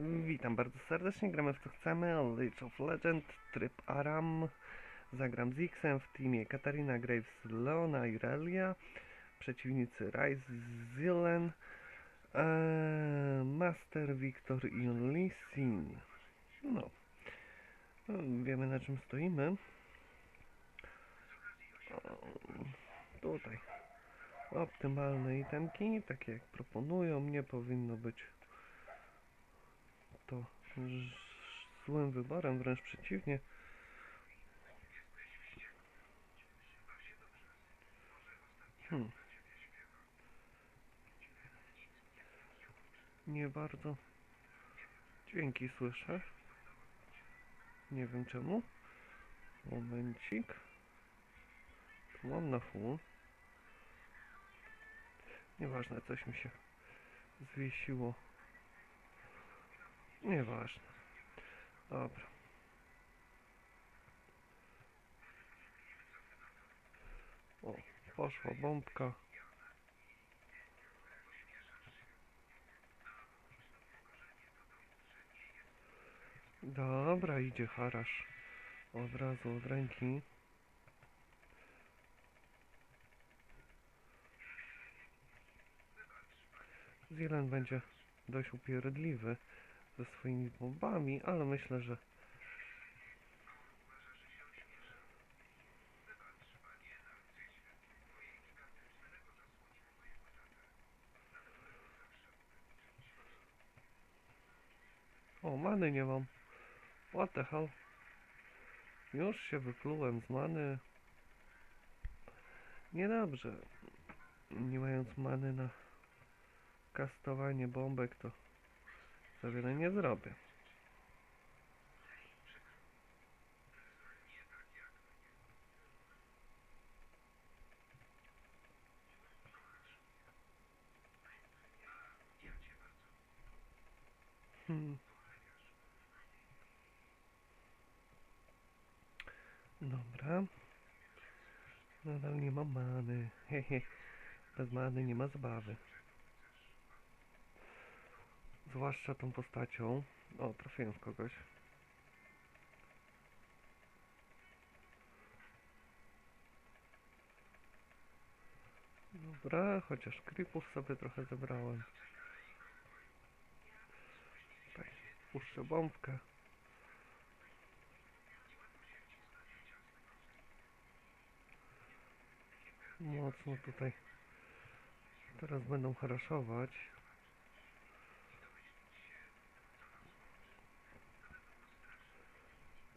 Witam bardzo serdecznie, gramy w co chcemy, League of Legend, tryb Aram. Zagram z Xem w teamie Katarina Graves, Leona i Relia. Przeciwnicy Rise, Zilen, eee, Master, Victor i Lee Sin. No, No, wiemy na czym stoimy. O, tutaj. Optymalne itemki, takie jak proponują, nie powinno być to złym wyborem, wręcz przeciwnie. Hmm. Nie bardzo dźwięki słyszę. Nie wiem czemu. Momencik. Tu mam na full. Nieważne, coś mi się zwiesiło. Nieważne. Dobra. O, poszła bombka. Dobra, idzie harasz. Od razu od ręki. Zielen będzie dość upierdliwy ze swoimi bombami, ale myślę, że O, many nie mam. What the hell? Już się wyplułem z many. Niedobrze. Nie mając many na kastowanie bombek, to za wiele nie zrobię. Hmm. Dobra. Nadal nie mam many. Hehe. Bez many nie ma zabawy. Zwłaszcza tą postacią. O, trafiłem w kogoś. Dobra, chociaż creepów sobie trochę zebrałem. Tutaj puszczę bombkę. Mocno tutaj. Teraz będą haraszować.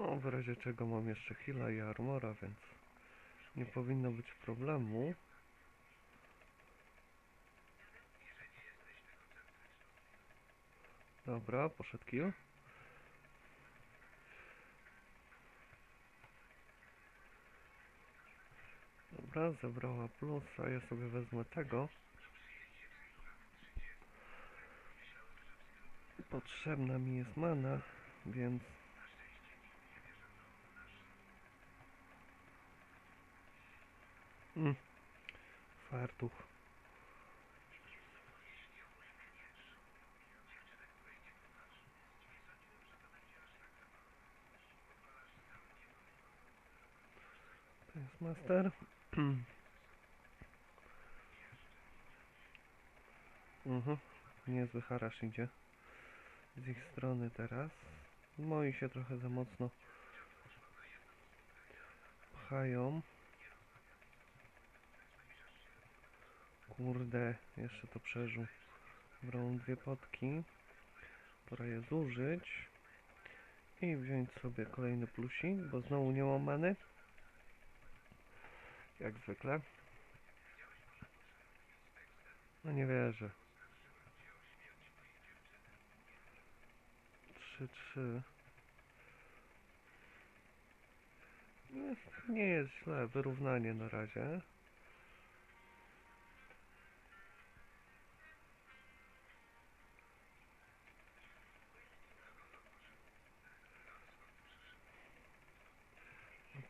O, w razie czego mam jeszcze heala i armora, więc nie powinno być problemu. Dobra, poszedł kill. Dobra, zebrała plus, a ja sobie wezmę tego. Potrzebna mi jest mana, więc Mm. Fartuch. To jest master. mhm. Niezły harasz idzie. Z ich strony teraz. Moi się trochę za mocno pchają. Kurde, jeszcze to przeżył. Brą dwie potki. Pora je zużyć. I wziąć sobie kolejny plusik, bo znowu nie mam many. Jak zwykle. No nie wierzę. 3-3. Nie, nie jest źle, wyrównanie na razie.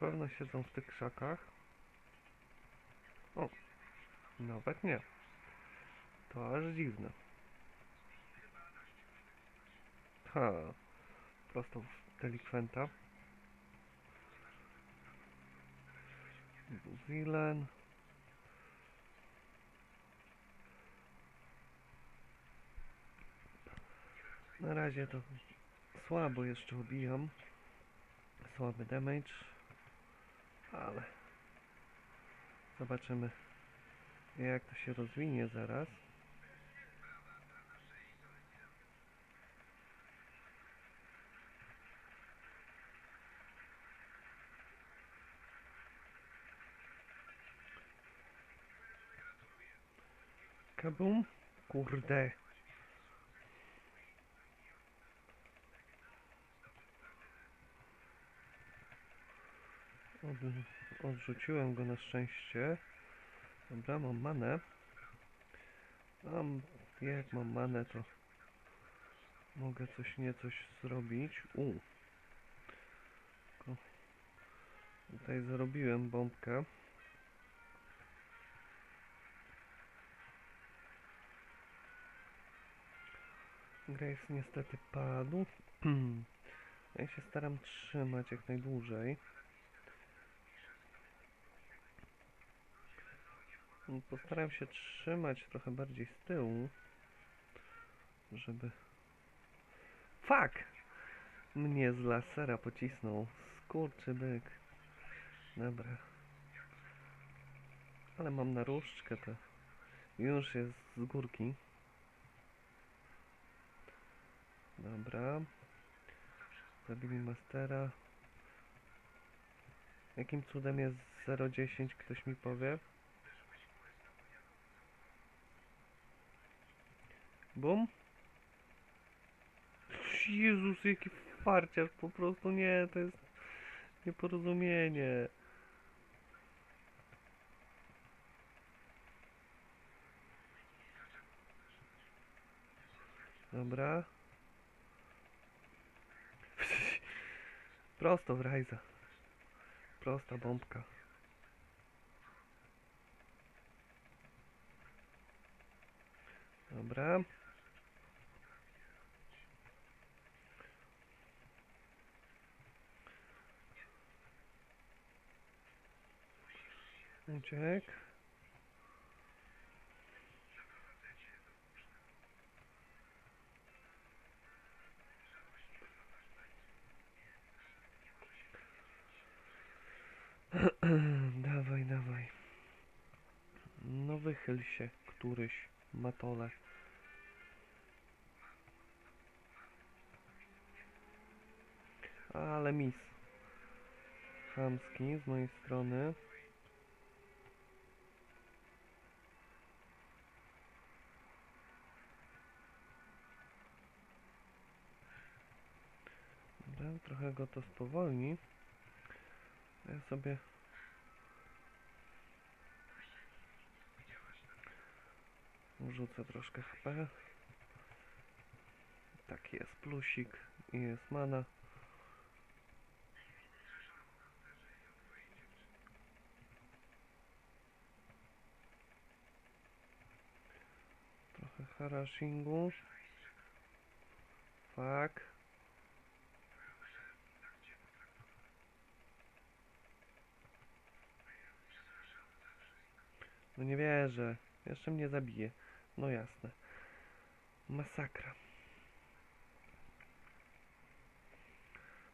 Pewno siedzą w tych krzakach. O, nawet nie. To aż dziwne. Ha. Prosto w delikwenta. Zilen. Na razie to słabo jeszcze obijam. Słaby damage. Ale zobaczymy jak to się rozwinie zaraz. Kabum. Kurde. Odrzuciłem go na szczęście. Dobra, mam manę. Mam, jak mam manę, to mogę coś nie coś zrobić. U. Tutaj zrobiłem bombkę. Graves niestety padł. Ja się staram trzymać jak najdłużej. Postaram się trzymać trochę bardziej z tyłu, żeby... Fuck! Mnie z lasera pocisnął. Skurczy byk. Dobra. Ale mam naróżdżkę to. Już jest z górki. Dobra. Zabili mastera. Jakim cudem jest 0,10 ktoś mi powie? Bum. Jezus, jaki farciarz, po prostu nie, to jest nieporozumienie. Dobra. Prosto w rajza. Prosta bombka. Dobra. Uciek. dawaj, dawaj. No wychyl się któryś matole. Ale mis. Chamski z mojej strony. Trochę go to spowolni. Ja sobie rzucę troszkę HP. Tak jest plusik i jest mana. Trochę harashingu. Fuck. No nie wierzę. Jeszcze mnie zabije. No jasne. Masakra.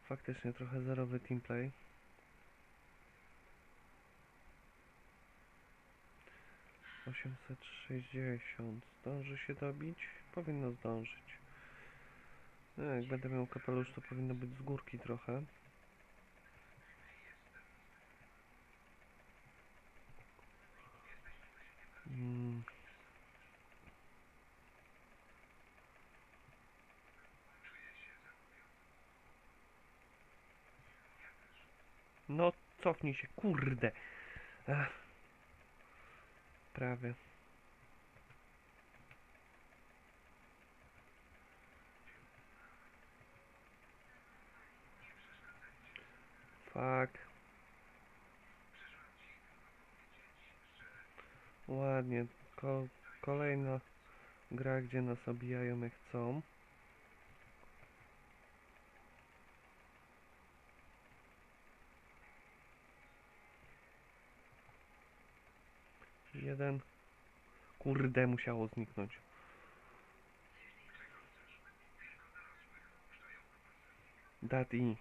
Faktycznie trochę zerowy teamplay. Osiemset sześćdziesiąt. Zdąży się dobić? Powinno zdążyć. No, jak będę miał kapelusz, to powinno być z górki trochę. No, cofnij się, kurde. Ach. Prawie. Fuck. Ładnie. Ko kolejna gra, gdzie nas obijają jak chcą. Jeden. Kurde, musiało zniknąć. Daddy.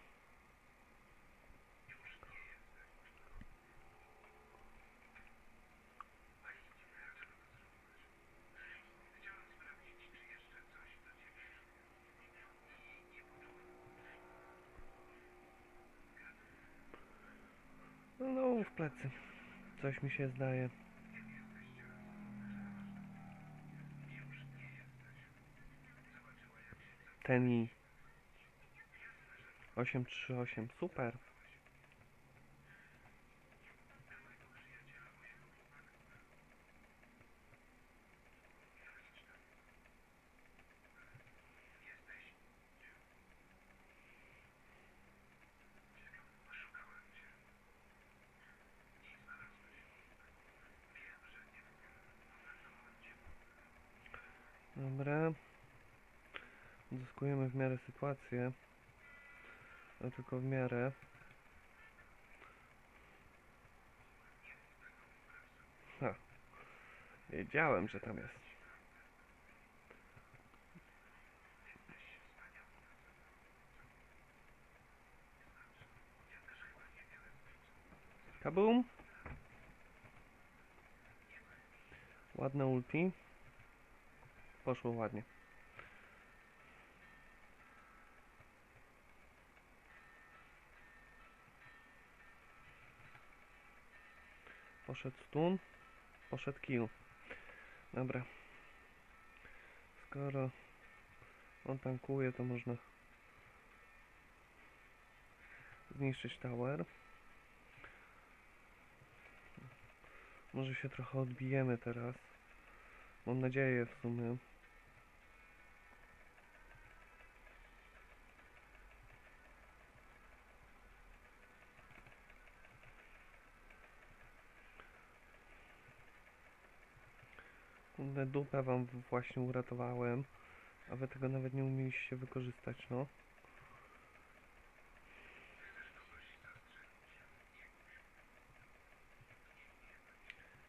No, w plecy. Coś mi się zdaje. Ten i 838, super. Dobra. Uzyskujemy w miarę sytuację. Tylko w miarę. Ha. Wiedziałem, że tam jest. Kabum. Ładne ulti. Poszło ładnie. Poszedł stun, poszedł kill. Dobra. Skoro on tankuje, to można zniszczyć tower. Może się trochę odbijemy teraz. Mam nadzieję w sumie. Dupę wam właśnie uratowałem, a wy tego nawet nie umieliście wykorzystać, no.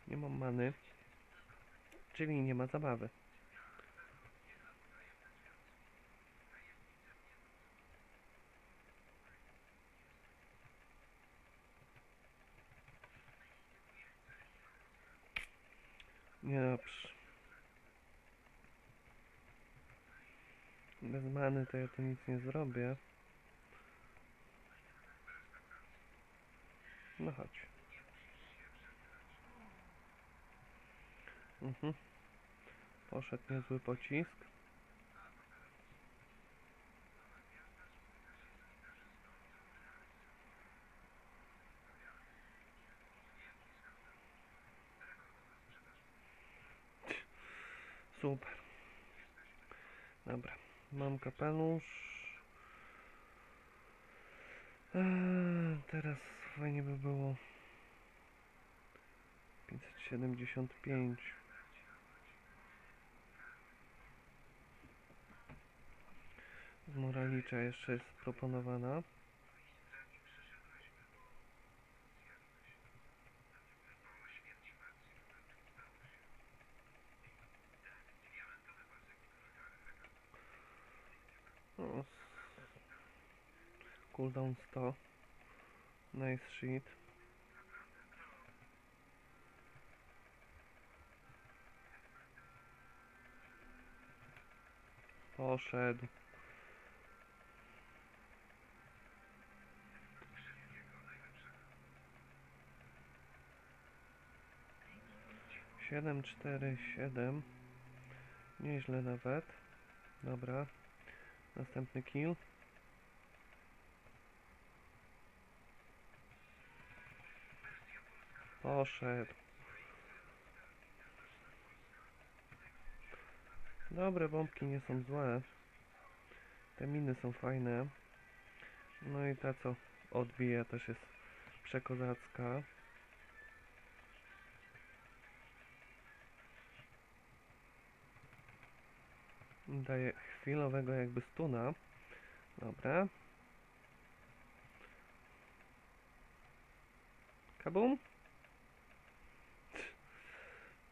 Nie mam many, czyli nie ma zabawy. Nie dobrze. Many to ja tu nic nie zrobię. No chodź. Mhm. Poszedł niezły pocisk. Super. Dobra, mam kapelusz. Eee, teraz fajnie by było 575. Zmoralicza jeszcze jest proponowana. O, s- Cooldown 100. Nice shit. Poszedł. Siedem, cztery, siedem. Nieźle nawet. Dobra. Następny kill. Poszedł. Dobre bombki nie są złe. Te miny są fajne. No i ta co odbija też jest przekozacka. Daje chwilowego jakby stuna. Dobra. Kabum.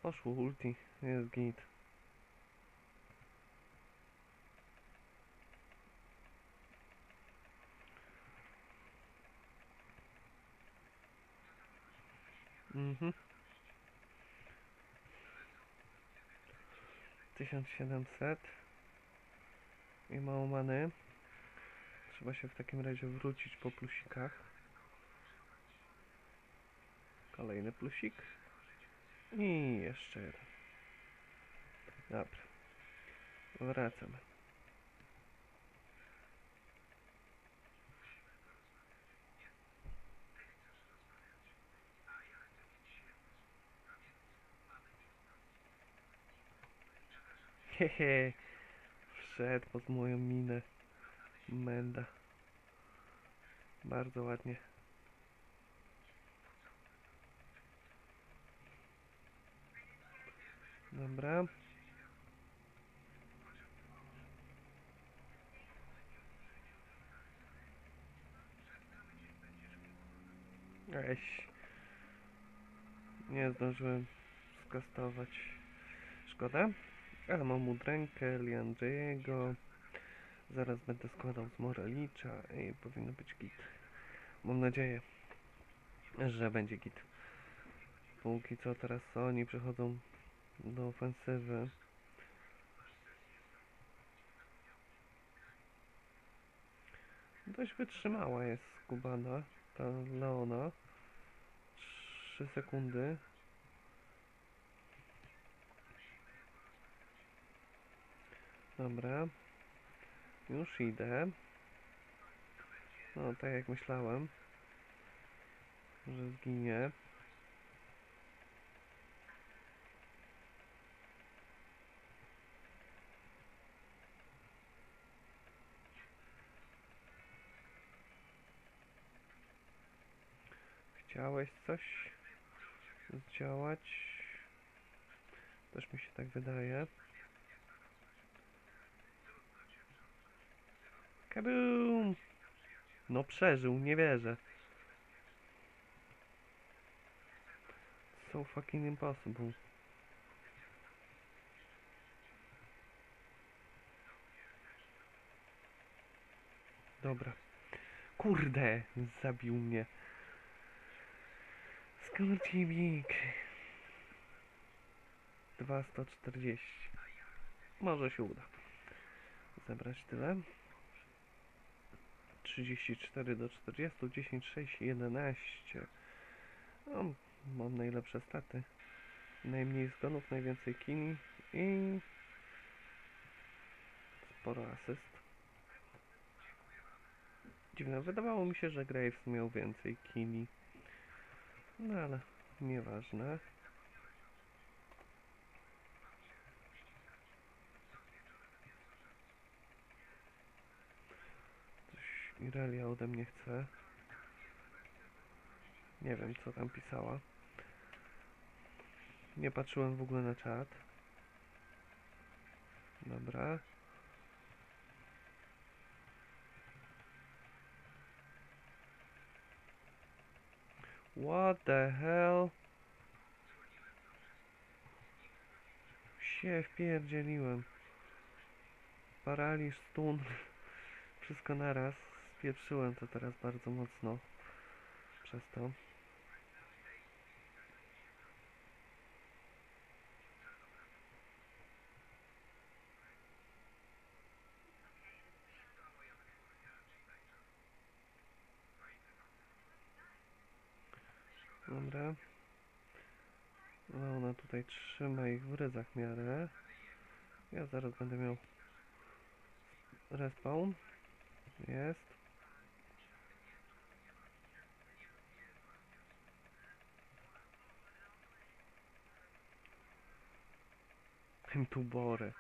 Poszło ulti, jest git. Mhm. 1700 i mało many. Trzeba się w takim razie wrócić po plusikach. Kolejny plusik. I jeszcze jeden. Dobra. Wracamy. Hehe. Wszedł pod moją minę. Menda. Bardzo ładnie. Dobra. Eś. Nie zdążyłem skastować. Szkoda. Ale mam udrękę, Liandrzejego. Zaraz będę składał z Morelicza i powinno być git. Mam nadzieję, że będzie git. Póki co teraz oni przechodzą do ofensywy. Dość wytrzymała jest skubana, ta Leona. 3 sekundy. Dobra. Już idę. No, tak jak myślałem, że zginie. Chciałeś coś zdziałać? Też mi się tak wydaje. Kaboom! No przeżył, nie wierzę. So fucking impossible. Dobra. Kurde, zabił mnie. Skorcibik. 240. Może się uda. Zebrać tyle. 34 do 40, 10, 6, 11. No, mam najlepsze staty. Najmniej zgonów, najwięcej kili i sporo asyst. Dziwne, wydawało mi się, że Graves miał więcej kili. No ale nieważne. Coś Irelia ode mnie chce. Nie wiem co tam pisała. Nie patrzyłem w ogóle na czat. Dobra. What the hell? Się wpierdzieliłem. Paraliż, stun. Wszystko naraz. Spieprzyłem to teraz bardzo mocno. Przez to. Dobra. No ona tutaj trzyma ich w ryzach miarę. Ja zaraz będę miał respawn. Jest. Tubory.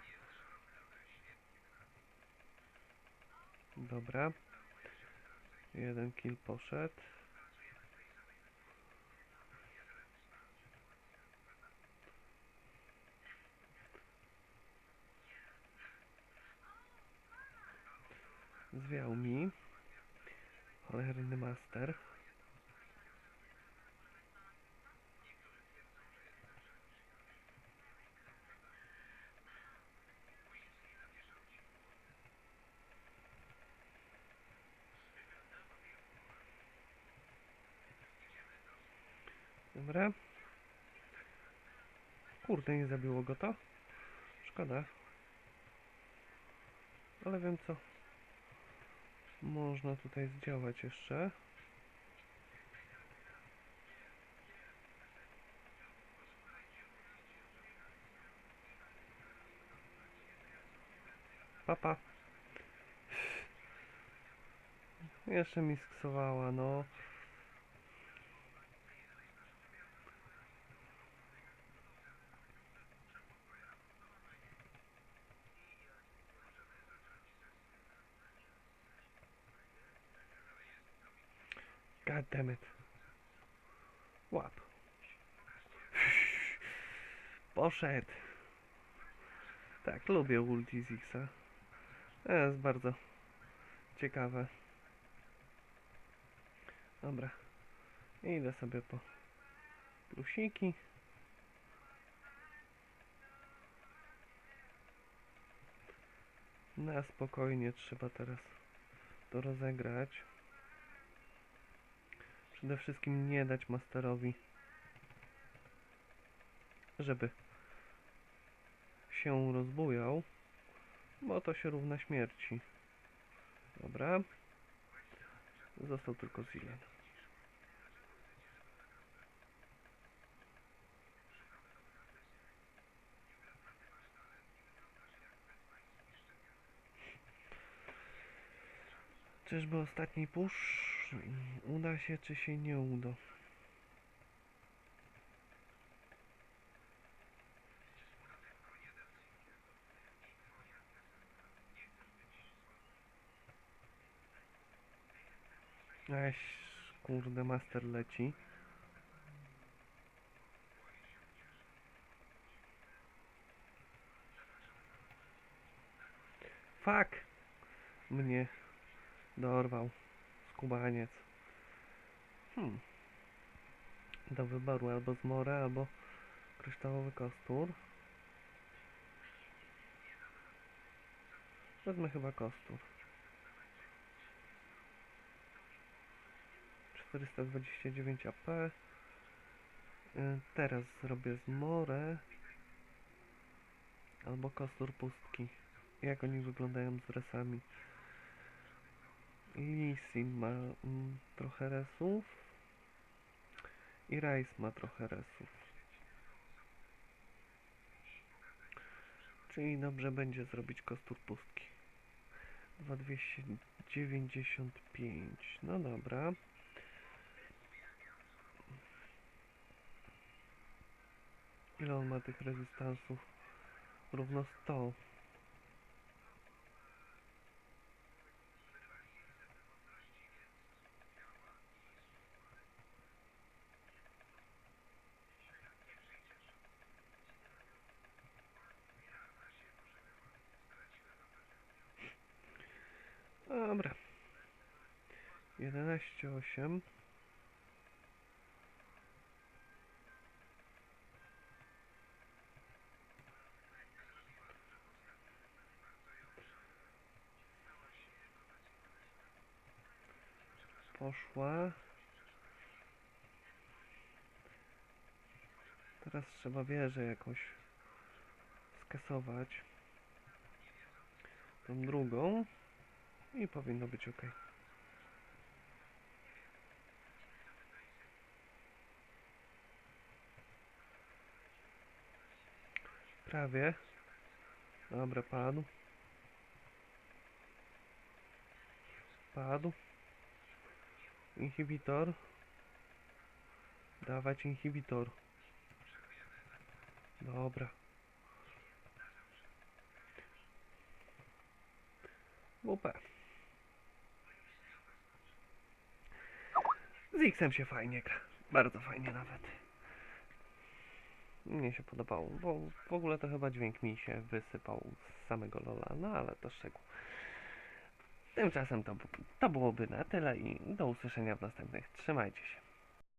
Dobra. Jeden kill poszedł. zwiał mi cholerny master. Dobra. Kurde, nie zabiło go to. Szkoda. Ale wiem co. Można tutaj zdziałać jeszcze. Papa. Jeszcze mi sksowała, no. God damn it. Łap. Poszedł. Tak, lubię ulti Zixa. Jest bardzo ciekawe. Dobra. Idę sobie po plusiki. Na spokojnie trzeba teraz to rozegrać. Przede wszystkim nie dać masterowi, żeby się rozbujał, bo to się równa śmierci. Dobra. Został tylko Zilen. Czyżby ostatni push uda się, czy się nie uda? Eś, kurde, master leci. Fuck! Mnie dorwał skubaniec. Hmm. Do wyboru albo zmorę, albo kryształowy kostur. Wezmę chyba kostur. 429 AP. Y, Teraz zrobię zmorę. Albo kostur pustki. Jak oni wyglądają z resami. Lisin ma mm, trochę resów. I Rice ma trochę resów. Czyli dobrze będzie zrobić kostur pustki. 2295. No dobra. Ile on ma tych rezystansów? Równo 100. Dobra. 11,8. Poszła. Teraz trzeba wieżę jakoś skasować. Tą drugą. I powinno być ok. Prawie. Dobra, padł. Padł. Inhibitor. Dawać inhibitor. Dobra. WP. Z X-em się fajnie gra. Bardzo fajnie nawet. Mnie się podobało, bo w ogóle to chyba dźwięk mi się wysypał z samego Lola, no ale to szczegół. Tymczasem to, to byłoby na tyle i do usłyszenia w następnych. Trzymajcie się.